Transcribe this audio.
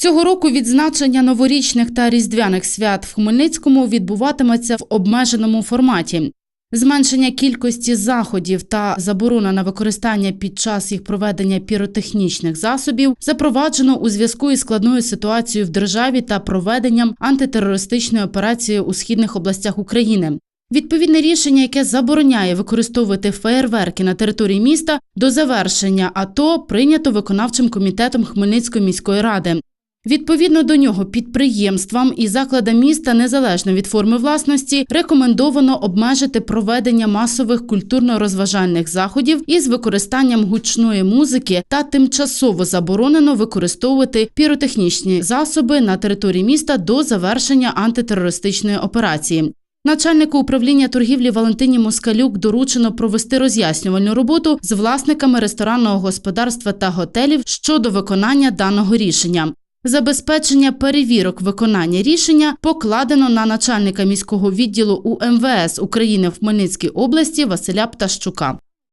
Цього року відзначення новорічних та різдвяних свят в Хмельницькому відбуватиметься в обмеженому форматі. Зменшення кількості заходів та заборона на використання під час їх проведення піротехнічних засобів запроваджено у зв'язку із складною ситуацією в державі та проведенням антитерористичної операції у східних областях України. Відповідне рішення, яке забороняє використовувати феєрверки на території міста до завершення АТО, прийнято виконавчим комітетом Хмельницької міської ради. Відповідно до нього підприємствам і закладам міста, незалежно від форми власності, рекомендовано обмежити проведення масових культурно-розважальних заходів із використанням гучної музики та тимчасово заборонено використовувати піротехнічні засоби на території міста до завершення антитерористичної операції. Начальнику управління торгівлі Валентині Москалюк доручено провести роз'яснювальну роботу з власниками ресторанного господарства та готелів щодо виконання даного рішення. Забезпечення перевірок виконання рішення покладено на начальника міського відділу УМВС України в Хмельницькій області Василя Птащука.